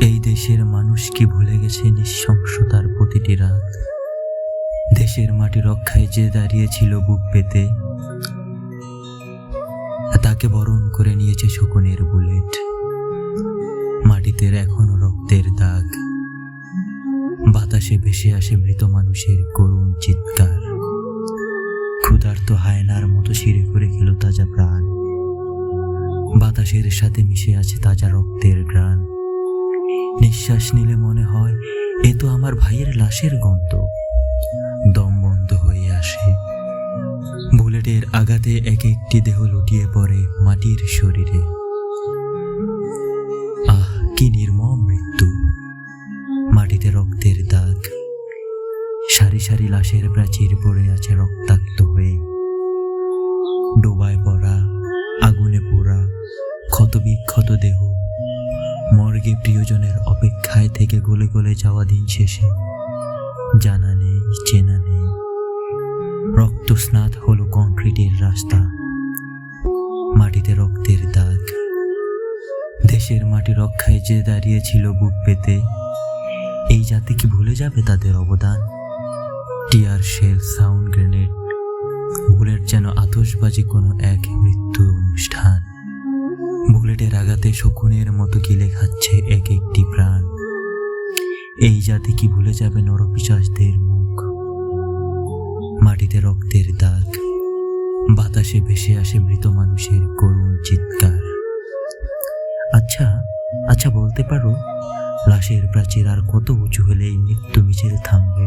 এই দেশের মানুষ কি ভুলে গেছে নিঃশংসতার প্রতিটি রাত? দেশের মাটি রক্ষায় যে দাঁড়িয়েছিল বুক পেতে, তাকে বরণ করে নিয়েছে শকুনের বুলেট। মাটিতে এখনও রক্তের দাগ। বাতাসে ভেসে আসে মৃত মানুষের করুণ চিৎকার। ক্ষুধার্ত হায়নার মতো শিরে করে খেল তাজা প্রাণ। বাতাসের সাথে মিশে আছে তাজা রক্তের গ্রাণ। নিঃশ্বাস নিলে মনে হয়, এ তো আমার ভাইয়ের লাশের গন্ধ। দম বন্ধ হয়ে আসে। বুলেটের আঘাতে এক একটি দেহ লুটিয়ে পড়ে মাটির শরীরে। আহ, কি নির্মম মৃত্যু। মাটিতে রক্তের দাগ। সারি সারি লাশের প্রাচীর পড়ে আছে রক্তাক্ত হয়ে। ক্ষত বিক্ষত দেহ। মর্গে প্রিয়জনের অপেক্ষায় থেকে গলে গলে যাওয়া দিন শেষে। জানা নেই, চেনা নেই। রক্ত স্নাত হলো কংক্রিটের রাস্তা। মাটিতে রক্তের দাগ। দেশের মাটি রক্ষায় যে দাঁড়িয়েছিল বুক পেতে, এই জাতি কি ভুলে যাবে তাদের অবদান? Tear shell, sound grenade bullet যেন আতশবাজি কোনো এক মৃত্যু। আঘাতে শকুনের মতো গিলে খাচ্ছে এক একটি প্রাণ। এই জাতি কি ভুলে যাবে নরপিশাচদের মুখ? মাটিতে রক্তের দাগ, বাতাসে ভেসে আসে মৃত মানুষের করুণ চিৎকার। আচ্ছা আচ্ছা বলতে পারো, লাশের প্রাচীর আর কত উঁচু হলে এই মৃত্যু মিছিল থামবে?